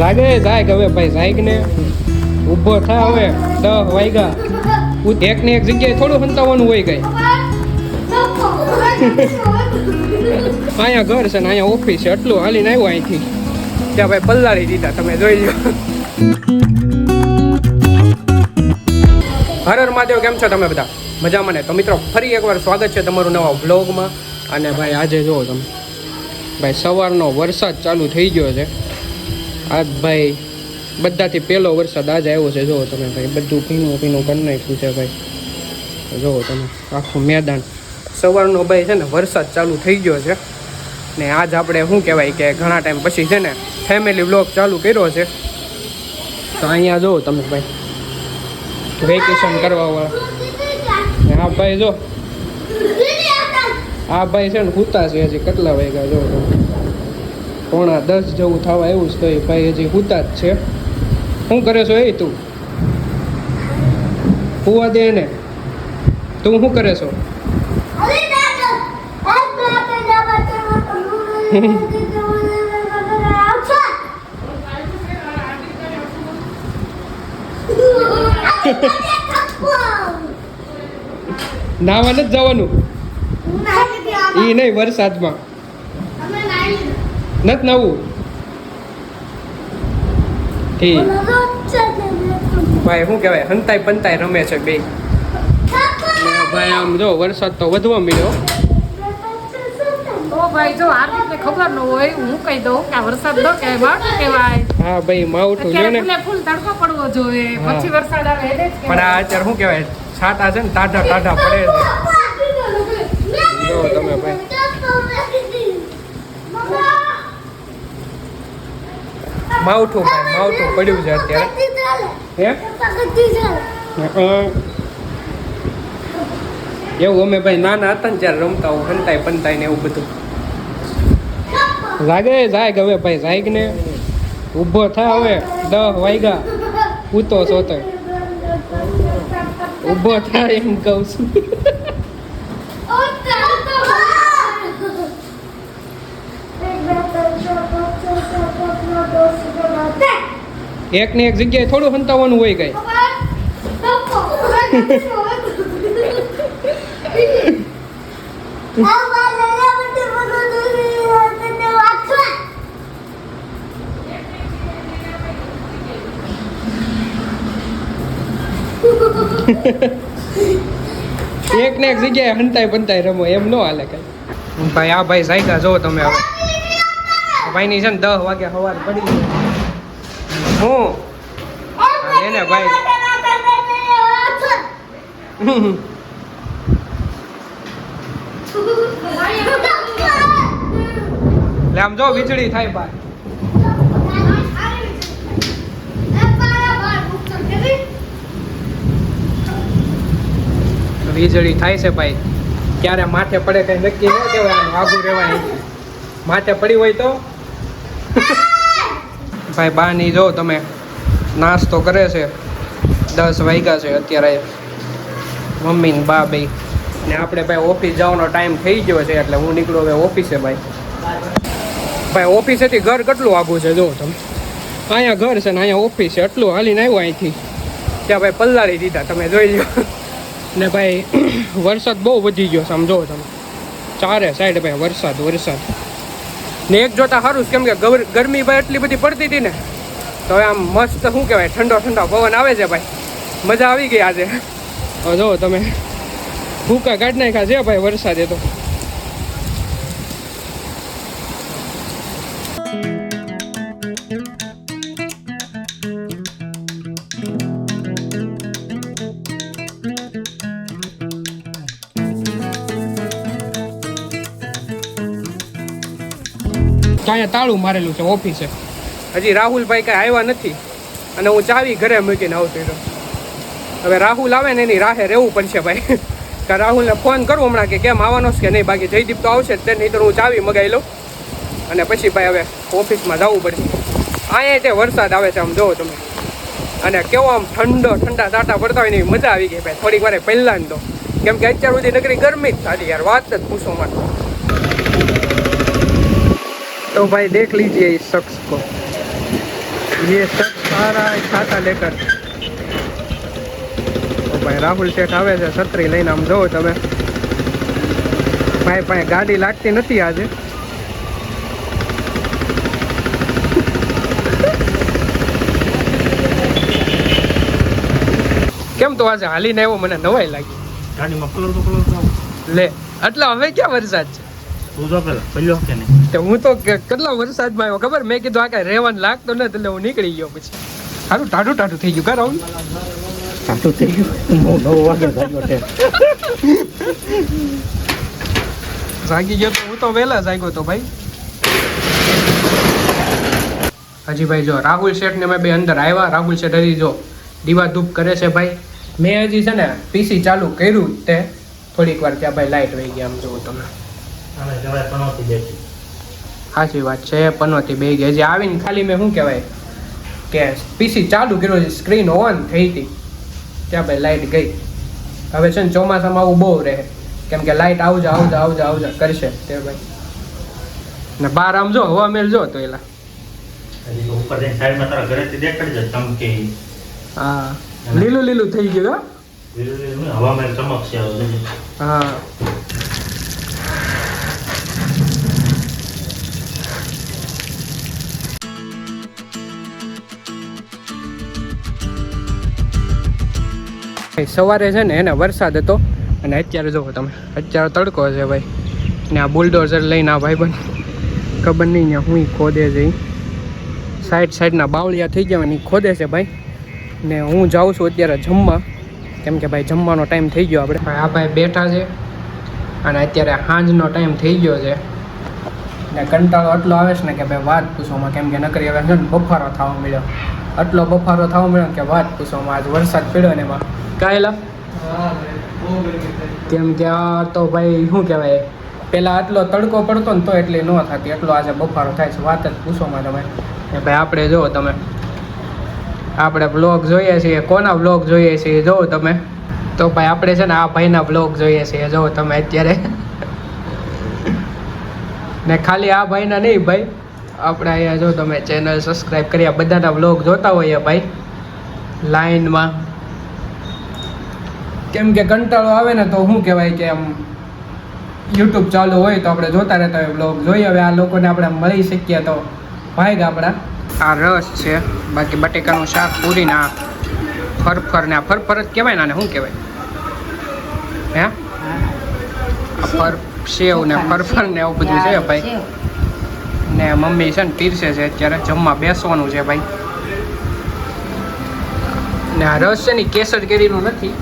લાગે જાય હવે ભાઈ જાય ને ઊભો થા હવે, દહ વાગ્યા. એક ને એક જગ્યાએ થોડું હંતાવાનું હોય ગઈ અહીંયા ઘર છે ને અહીંયા ઓફિસ છે એટલું હાલીને આવ્યો અહીંથી. ત્યાં ભાઈ પલ્લાળી દીધા, તમે જોઈ લો હર હર મહાદેવ, કેમ છો તમે બધા? મજામાં ને? તો મિત્રો, ફરી એકવાર સ્વાગત છે તમારું નવા બ્લોગમાં અને ભાઈ, આજે જુઓ તમે ભાઈ, સવારનો વરસાદ ચાલુ થઈ ગયો છે. આજ ભાઈ બધાથી પહેલો વરસાદ આજે આવ્યો છે. જુઓ તમે ભાઈ બધું ભીનું ભીનું કરી નાખ્યું છે ભાઈ. જુઓ તમે આખું મેદાન. સવારનો ભાઈ છે ને વરસાદ ચાલુ થઈ ગયો છે. ને આજ આપણે શું કહેવાય કે ઘણા ટાઈમ પછી છે ને ફેમિલી વ્લોગ ચાલુ કર્યો છે. તો અહીંયા જુઓ તમે ભાઈ વેકેશન કરવા વાળા. ને આ ભાઈ જો. આ ભાઈ છે ને કૂતા છે હજી કેટલા વાગ્યા જોવો તમે. પોણા દસ જેવું થવા એવું જ તો એ ભાઈ હજી હુતા જ છે. શું કરે છો એ તું? હુવા દે ને તું શું કરે છો? નાવા નથી જવાનું. એ નહીં વરસાદમાં. નથી નવું. ભાઈ શું કહેવાય? હંતાય પંતાય રમે છે બે. ભાઈ આમ જો વરસાદ તો વધવા મળ્યો ભાઈ જો આ રીતે ખબર ન હોય હું કહી દઉં કે આ વરસાદ ન કહેવાય માવઠું કહેવાય. હા ભાઈ માવઠું જો ને? ફૂલ તડકો પડવો જોઈએ. પછી વરસાદ આવે એટલે પણ આ અત્યારે શું કહેવાય? છાટા છે ને ટાઢા ટાઢા પડે છે. જો તમે ભાઈ માવઠું ભાઈ માવઠું પડ્યું છે અત્યારે. હે? એવું અમે ભાઈ નાના હતા ને ત્યારે રમતા હું હંતાય પંતાય ને એવું બધું. લાગે જાય કે હવે ભાઈ જાય ને? ઊભો થા હવે દસ વાગ્યા. ઉતો સોતો ઊભો થાય એમ કહું છું. એક ને એક જગ્યાએ થોડું હંતાવાનું હોય કઈ. એક ને એક જગ્યાએ હંતાય બનતાય રમો, એમ ન હાલે કઈ. ભાઈ, આ ભાઈ સાયકા જો તમે હવે. ભાઈ ભાઈની છે ને દસ વાગ્યા સવાર પડી ગઈ. હું? એને ભાઈ. એટલે આમ જો વીજળી થાય ભાઈ વીજળી થાય છે ભાઈ. ક્યારે માથે પડે કઈ નક્કી ન કહેવાય આઘું રહેવાય. માથે પડી હોય તો? ભાઈ બાની જો તમે નાસ્તો કરે છે. દસ વાગ્યા છે અત્યારે. મમ્મી ને બા બે ને આપણે ભાઈ ઓફિસ જવાનો ટાઈમ થઈ ગયો છે એટલે હું નીકળું હવે ઓફિસે ભાઈ. ભાઈ ઓફિસેથી ઘર કેટલું આગું છે જો તમે. અહીંયા ઘર છે ને અહીંયા ઓફિસ છે એટલું હાલીને આવ્યો અહીંથી. ત્યાં ભાઈ પલ્લાળી દીધા, તમે જોઈ લો ને ભાઈ, વરસાદ બહુ વધી ગયો સમજો તમે. ચારે સાઈડ ભાઈ વરસાદ વરસાદ. ને એક જોતા સારું કેમ કે ગરમી ભાઈ એટલી બધી પડતી હતી ને, તો આમ મસ્ત, શું કહેવાય, ઠંડો ઠંડો પવન આવે છે ભાઈ. મજા આવી ગઈ આજે. જો તમે. ભૂકા કાઢી નાખ્યા છે ભાઈ વરસાદે તો. ત્યાં તાળું મારેલું છે, ઓફિસે. હજી રાહુલભાઈ કાંઈ આવ્યા નથી અને હું ચાવી ઘરે મૂકીને આવતી રહ્યો હવે રાહુલ આવે ને એની રાહે રહેવું પડશે ભાઈ. કે રાહુલને ફોન કરું હમણાં કે કેમ આવવાનો છે કે નહીં? બાકી જયદીપ તો આવશે જ નહીં તો હું ચાવી મગાવી લઉં. અને પછી ભાઈ હવે ઓફિસમાં જવું પડશે. અહીંયા તે વરસાદ આવે છે, આમ જોવો તમે. અને કેવો આમ ઠંડો, ઠંડા ટાટા પડતા હોય ને મજા આવી ગઈ ભાઈ, થોડીક વારે પહેલાં તો. કેમ કે અત્યાર સુધી નગરી ગરમી જ થતી યાર, વાત જ પૂછો મને. तो भाई देख लीजिए इस शख्स को ये सब सारा छाता लेकर તો ભાઈ રાહુલ શેઠ આવે છે છત્રી લઈને આમ જોવો તમે ભાઈ ભાઈ ગાડી લાગતી નથી આજે કેમ તો આજે હાલીને આવ્યો મને નવાઈ લાગી ગાડીમાં કલર તો કલર તો લે એટલે હવે ક્યાં વરસાદ છે તું જો પેલા પહેલો કે નહીં? તો હું તો કેટલા વરસાદમાં આવ્યો ખબર? મેં કીધું આ કાંઈ રહેવાનું લાગતો નથી એટલે હું નીકળી ગયો પછી. સારું ટાઢું ટાઢું થઈ ગયું કા રાહુલ? સાચું થઈ ગયું હું નવ વાગે જાગ્યો જાગી ગયો તો હું તો વહેલા જાગ્યો તો ભાઈ. હજી ભાઈ જો રાહુલ શેઠ ને મેં બે અંદર આવ્યા. રાહુલ શેઠ હજી જો દીવા ધૂપ કરે છે ભાઈ. મેં હજી છે ને પીસી ચાલુ કર્યું તે. થોડીક વાર ત્યાં ભાઈ લાઈટ વહી ગયા આમ જુઓ તમે. સાચી વાત છે પનોતી બે ગઈ. હજી આવીને ખાલી મેં શું કહેવાય કે પીસી ચાલુ કર્યું સ્ક્રીન ઓન થઈ હતી. ત્યાં ભાઈ લાઇટ ગઈ. હવે છે ને ચોમાસામાં આવું બહુ રહે. કેમ કે લાઇટ આવજા આવજા આવજા આવજા કરશે તે ભાઈ. ને બાર આમ જો હવા મેલ જો તો એલા. ઉપર સાઈડમાં તારા ઘરેથી દેખાડી જાય ચમકે. હા. લીલું લીલું થઈ ગયું ચમકશે હવે જોજે. હા હા. સવારે છે ને એને વરસાદ હતો અને અત્યારે જુઓ તમે, અત્યારે તડકો છે ભાઈ. ને આ બુલડોઝર લઈને આ ભાઈ બન ખબર નહીં ને હું ખોદે છે. સાઈડ સાઈડના બાવળિયા થઈ ગયા ને ખોદે છે ભાઈ. ને હું જાઉં છું અત્યારે જમવા, કેમ કે ભાઈ જમવાનો ટાઈમ થઈ ગયો આપણે. આ ભાઈ બેઠા છે અને અત્યારે સાંજનો ટાઈમ થઈ ગયો છે. ને કંટાળો એટલો આવે છે ને કે ભાઈ વાત પૂછવામાં કેમ કે નકરી હવે છે ને બફારો થવા મળ્યો એટલો બફારો થવા મળ્યો કે વાત પૂછવામાં આજ વરસાદ પડ્યો ને એમાં. કાયલા? કેમ કે આ તો ભાઈ શું કહેવાય? પહેલાં આટલો તડકો પડતો ને તો એટલે ન થતી. એટલો આજે બફારો થાય છે. વાત જ પૂછોમાં તમે ભાઈ આપણે જુઓ તમે. આપણે બ્લોગ જોઈએ છીએ. કોના બ્લોગ જોઈએ છીએ જોવો તમે. તો ભાઈ આપણે છે ને આ ભાઈના બ્લોગ જોઈએ છીએ. જોવો તમે અત્યારે. ને ખાલી આ ભાઈના નહીં ભાઈ. આપણે અહીંયા જો તમે ચેનલ સબસ્ક્રાઈબ કરી આ બધાના બ્લોગ જોતા હોઈએ ભાઈ. લાઈનમાં કેમ કે કંટાળો આવે ને તો શું કહેવાય કે આમ યુટ્યુબ ચાલુ હોય તો આપણે જોતા રહેતા હોય બ્લોગ જોઈએ. હવે આ લોકોને આપણે મળી શકીએ તો ભાઈ આપણા. આ રસ છે. બાકી બટેકાનું શાક પૂરી ને આ ફરફર ને આ ફરફર જ કહેવાય ને આને શું કહેવાય? હે? ફર સેવ ને ફરફર. ને એવું બધું છે ભાઈ. ને મમ્મી છે ને પીરસે છે, અત્યારે જમવા બેસવાનું છે ભાઈ. ને આ રસ છે ને કેસર કેરીનો નથી.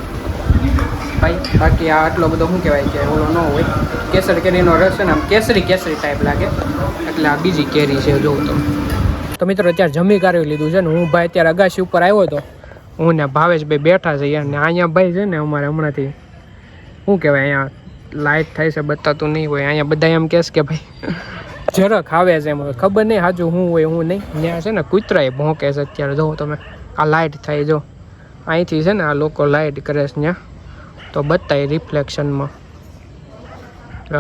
ભાઈ, બાકી આ આટલો બધો શું કહેવાય કે ઓલો ન હોય. કેસર કેરીનો રસ છે ને આમ કેસરી કેસરી ટાઈપ લાગે. એટલે આ બીજી કેરી છે, જોઉં તમે તો મિત્રો, અત્યારે જમી કાઢી લીધું છે ને હું ભાઈ અત્યારે અગાશી ઉપર આવ્યો હતો હું ને ભાવેશભાઈ બેઠા છે યાર ને અહીંયા ભાઈ છે ને અમારે હમણાંથી, શું કહેવાય, અહીંયા લાઇટ થાય છે, બતાતું નહીં હોય. અહીંયા બધા એમ કહેશ કે ભાઈ જરાક આવે છે એમ ખબર નહીં સાચું શું હોય હું નહીં. ત્યાં છે ને કૂતરાએ ભોંકે છે અત્યારે. જો તમે આ લાઇટ થાય જો. અહીંથી છે ને આ લોકો લાઇટ કરે છે ત્યાં. તો બતાય રિફ્લેક્શનમાં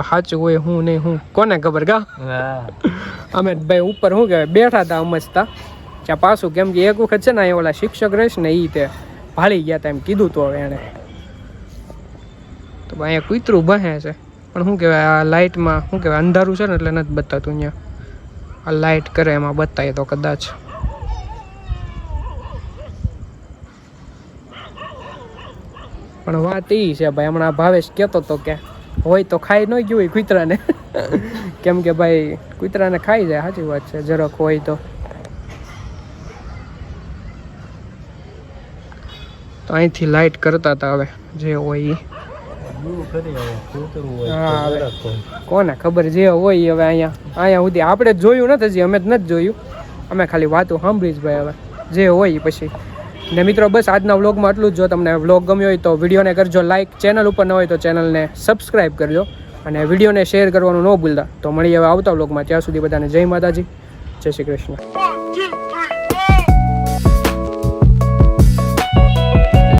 સાચું હોય હું નહીં હું કોને ખબર ગા અમે ભાઈ ઉપર શું કહેવાય? બેઠા હતા અમજતા ત્યાં પાછું કેમ કે એક વખત છે ને અહીં ઓલા શિક્ષક રહીશ ને એ તે ભાળી ગયા હતા એમ કીધું તો એણે. તો ભાઈ અહીંયા કૂતરું બહે છે. પણ શું કહેવાય, આ લાઇટમાં શું કહેવાય, અંધારું છે ને એટલે નથી બતાતું અહીંયા. આ લાઇટ કરે એમાં બતાવે તો કદાચ. પણ વાત એ છે ભાઈ, હમણાં ભાવેશ કહેતો હતો કે હોય તો ખાઈ ન ગયું હોય કૂતરાને. કેમ કે ભાઈ, કૂતરાને ખાઈ જાય, સાચી વાત છે, જરાક હોય તો. તો અહીંથી લાઇટ કરતા હતા હવે, જે હોય એ. કોને ખબર જે હોય હવે અહીંયા. અહીંયા સુધી આપણે જ જોયું નથી હજી અમે જ નથી જોયું. અમે ખાલી વાતો સાંભળી જ ભાઈ હવે. જે હોય પછી. ને મિત્રો બસ આજના વ્લોગમાં આટલું જ. જો તમને વ્લોગ ગમ્યો હોય તો વિડીયોને કરજો લાઇક ચેનલ ઉપર ન હોય તો ચેનલને સબસ્ક્રાઈબ કરજો. અને વિડીયોને શેર કરવાનું ન ભૂલતા. તો મળીએ હવે આવતા વ્લોગમાં. ત્યાં સુધી બધાને જય માતાજી. જય શ્રી કૃષ્ણ.